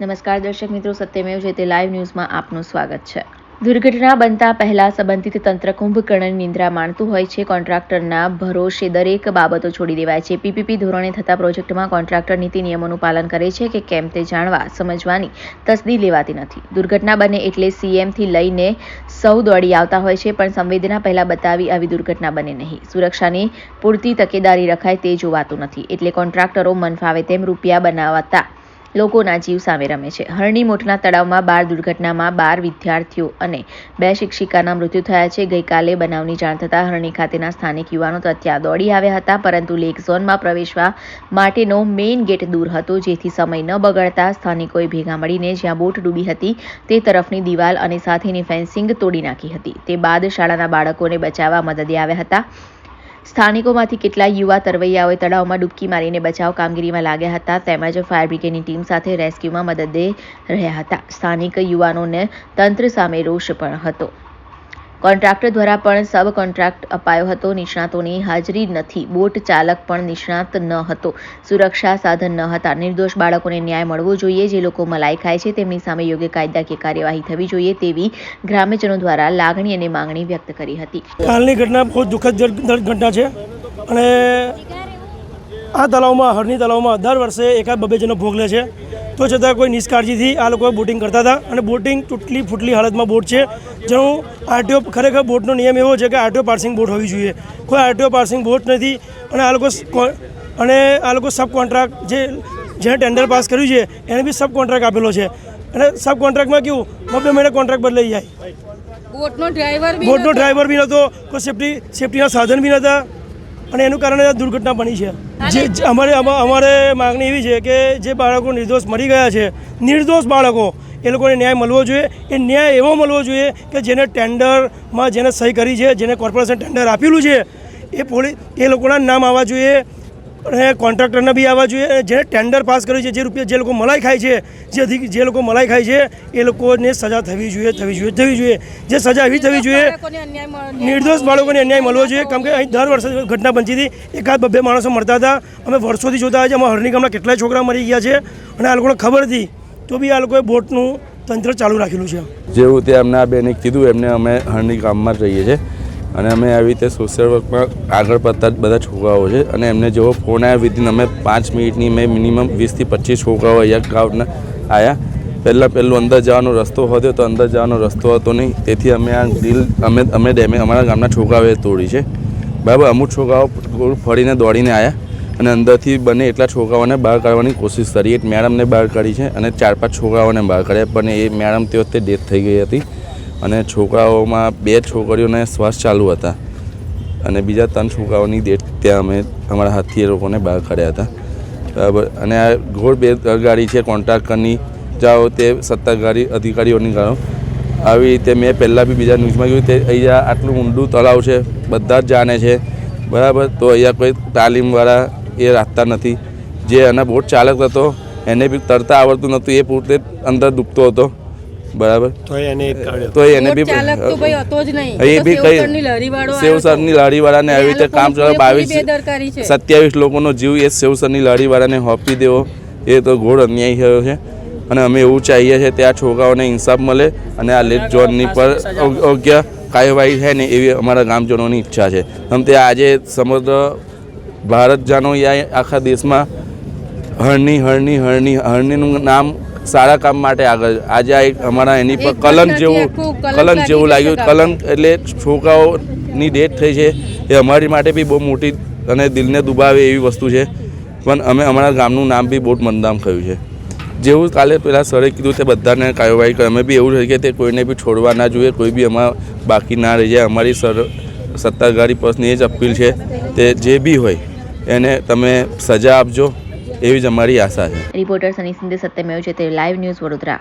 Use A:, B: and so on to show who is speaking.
A: નમસ્કાર દર્શક મિત્રો, સત્યમેવ જયતે લાઈવ ન્યૂઝમાં આપનું સ્વાગત છે. દુર્ઘટના બનતા પહેલા સંબંધિત તંત્ર કુંભકર્ણની નિંદ્રા માણતું હોય છે. કોન્ટ્રાક્ટરના ભરોસે દરેક બાબતો છોડી દેવાય છે. પીપીપી ધોરણે થતા પ્રોજેક્ટમાં કોન્ટ્રાક્ટર નીતિ નિયમોનું પાલન કરે છે કે કેમ તે જાણવા, સમજવાની તસદી લેવાતી નથી. દુર્ઘટના બને એટલે સીએમથી લઈને સૌ દોડી આવતા હોય છે, પણ સંવેદના પહેલાં બતાવી આવી દુર્ઘટના બને નહીં. સુરક્ષાની પૂરતી તકેદારી રખાય તે જોવાતું નથી. એટલે કોન્ટ્રાક્ટરો મન ફાવે તેમ રૂપિયા બનાવતા લોકોના જીવ સામે રમે છે. હરણી મોટના તળાવમાં બાર દુર્ઘટનામાં બાર વિદ્યાર્થીઓ અને બે શિક્ષિકાના મૃત્યુ થયા છે. ગઈકાલે બનાવની જાણ થતાં હરણી ખાતેના સ્થાનિક યુવાનો તો ત્યાં દોડી આવ્યા હતા, પરંતુ લેક ઝોનમાં પ્રવેશવા માટેનો મેઇન ગેટ દૂર હતો, જેથી સમય ન બગડતા સ્થાનિકોએ ભેગા મળીને જ્યાં બોટ ડૂબી હતી તે તરફની દિવાલ અને સાથેની ફેન્સિંગ તોડી નાખી હતી. તે બાદ શાળાના બાળકોને બચાવવા મદદે આવ્યા હતા. સ્થાનિકોમાંથી કેટલાય યુવા તરવૈયાઓએ તળાવમાં ડૂબકી મારીને બચાવ કામગીરીમાં લાગ્યા હતા. તેમજ ફાયર બ્રિગેડની ટીમ સાથે રેસ્ક્યુમાં મદદે રહ્યા હતા. સ્થાનિક યુવાનોને તંત્ર સામે રોષ પણ હતો. કોન્ટ્રાક્ટર દ્વારા પણ સબ કોન્ટ્રાક્ટ અપાયો હતો. નિષ્ણાતોની હાજરી નથી. બોટ ચાલક પણ નિષ્ણાત ન હતો. સુરક્ષા સાધન ન હતા. નિર્દોષ બાળકોને ન્યાય મળવો જોઈએ. જે લોકો મલાઈ ખાય છે, તેમની સામે યોગ્ય કાયદાકીય કાર્યવાહી થવી જોઈએ તેવી ગ્રામ્યજનો દ્વારા લાગણી અને માંગણી વ્યક્ત કરી હતી.
B: કાલની ઘટના બહુ દુઃખદ જન- જન- ઘટના છે અને આ તળાવમાં હરની તળાવમાં દર વર્ષે એકાદ બબે જણનો ભોગ લે છે. તો છતાં કોઈ નિષ્કાળજીથી આ લોકોએ બોટિંગ કરતા હતા અને બોટિંગ તૂટલી ફૂટલી હાલતમાં બોટ છે જેનું આરટીઓ ખરેખર બોટનો નિયમ એવો છે કે આરટીઓ પાર્સિંગ બોટ હોવી જોઈએ. કોઈ આરટીઓ પાર્સિંગ બોટ નથી અને આ લોકો અને આ લોકો સબ કોન્ટ્રાક્ટ જે જેણે ટેન્ડર પાસ કર્યું છે એને બી સબ કોન્ટ્રાક્ટ આપેલો છે. અને સબ કોન્ટ્રાક્ટમાં કેવું બે મહિને કોન્ટ્રાક્ટ બદલાઈ જાય.
C: બોટનો ડ્રાઈવર
B: બોટનો. ડ્રાઈવર બી નહોતો કોઈ સેફટી સેફટીના સાધન બી નહોતા. અને એનું કારણે આ દુર્ઘટના બની છે. જે અમારે અમારે માગણી એવી છે કે જે બાળકો નિર્દોષ મરી ગયા છે નિર્દોષ બાળકો એ લોકોને ન્યાય મળવો જોઈએ. એ ન્યાય એવો મળવો જોઈએ કે જેને ટેન્ડરમાં જેને સહી કરી છે જેને કોર્પોરેશન ટેન્ડર આપેલું છે એ પોલીસ એ લોકોના નામ આવવા જોઈએ. અને કોન્ટ્રાક્ટરના બી આવવા જોઈએ. જે ટેન્ડર પાસ કર્યું છે જે રૂપિયા જે લોકો મલાઈ ખાય છે જે જે લોકો મલાઈ ખાય છે એ લોકોને સજા થવી જોઈએ થવી જોઈએ થવી જોઈએ. જે સજા એવી થવી જોઈએ નિર્દોષ બાળકોને અન્યાય મળવો જોઈએ. કેમ કે અહીં દર વર્ષે ઘટના બનતી હતી. એકાદ બબ્બે માણસો મળતા હતા. અમે વર્ષોથી જોતા આવ્યા છે અમારા હરણી ગામના કેટલાય છોકરા મરી ગયા છે. અને આ લોકોને ખબર હતી તો બી આ લોકોએ બોટનું તંત્ર ચાલુ રાખેલું છે.
D: જેવું તે અમને આ બેને કીધું એમને અમે હરણી ગામમાં જ રહીએ છીએ. અને અમે આવી રીતે સોશિયલ વર્કમાં આગળ પડતા જ બધા છોકરાઓ છે. અને એમને જેવો ફોન આવ્યા વિધિન અમે પાંચ મિનિટની મેં મિનિમમ વીસથી પચીસ છોકરાઓ અહીંયા ગામના આવ્યા પહેલાં પહેલું અંદર જવાનો રસ્તો હતો, તો અંદર જવાનો રસ્તો હતો નહીં. તેથી અમે આ ડીલ અમે અમે ડેમે અમારા ગામના છોકરાઓએ તોડી છે. બરાબર, અમુક છોકરાઓ ફરીને દોડીને આવ્યા અને અંદરથી બને એટલા છોકરાઓને બહાર કાઢવાની કોશિશ કરી. એક મેડમને બહાર કાઢી છે અને ચાર પાંચ છોકરાઓને બહાર કાઢ્યા. પણ એ મેડમ તે વખતે ડેથ થઈ ગઈ હતી. અને છોકરાઓમાં બે છોકરીઓને શ્વાસ ચાલુ હતા. અને બીજા ત્રણ છોકરાઓની ડેટ ત્યાં અમે અમારા હાથથી એ લોકોને બહાર કાઢ્યા હતા. બરાબર. અને આ ઘોડ બે ગાડી છે કોન્ટ્રાક્ટરની જાઓ તે સત્તાધારી અધિકારીઓની ગાળો આવી રીતે મેં પહેલાં બી બીજા ન્યૂઝમાં જોયું તે અહીંયા આટલું ઊંડું તળાવ છે, બધા જ જાણે છે. બરાબર. તો અહીંયા કોઈ તાલીમવાળા એ રાખતા નથી. જે એના બોટ ચાલક હતો, એને બી તરતા આવડતું નહોતું. એ પોતે અંદર ડૂબતો હતો. બરાબર?
B: તો એને
D: તો એને બી
C: ચાલક તો ભાઈ હતો જ નહીં.
D: એ બી કઈ. સેવસરની લારીવાળાને આવી રીતે કામ ચલાવ બાવીસ. સત્યાવીસ લોકોનો જીવ એ સેવસરની લારીવાળાને હોપી દેવો. એ તો ઘોર અન્યાય થયો છે. અને અમે એવું ચાહીએ છીએ ત્યાં છોકરાઓને ઇન્સાફ મળે અને આ લેટ જોનની પર યોગ્ય કાર્યવાહી થાય ને એવી અમારા ગામજનોની ઈચ્છા છે. આમ તે આજે સમગ્ર ભારત જાણો યા આખા દેશમાં હરણી હરણી હરણી હરણીનું નામ સારા કામ માટે આગળ. આજે આ એક અમારા એની પર કલંક જેવું
C: કલંક
D: જેવું લાગ્યું. કલંક એટલે છોકરાઓની ડેથ થઈ છે. એ અમારી માટે બી બહુ મોટી અને દિલને દુભાવે એવી વસ્તુ છે. પણ અમે અમારા ગામનું નામ બી બહુ જ મંદામ થયું છે. જેવું કાલે પેલા સરે કીધું તે બધાને કાર્યવાહી કરે. અમે બી એવું છે કે તે કોઈને બી છોડવા ના જોઈએ. કોઈ બી અમાર બાકી ના રહી જાય. અમારી સર સત્તાધારી પર્સની એ જ અપીલ છે. તે જે બી હોય એને તમે સજા આપજો. એવી જ અમારી આશા છે.
A: Reporter Sunny Sindhe Satyamev Jayate live news Vadodara.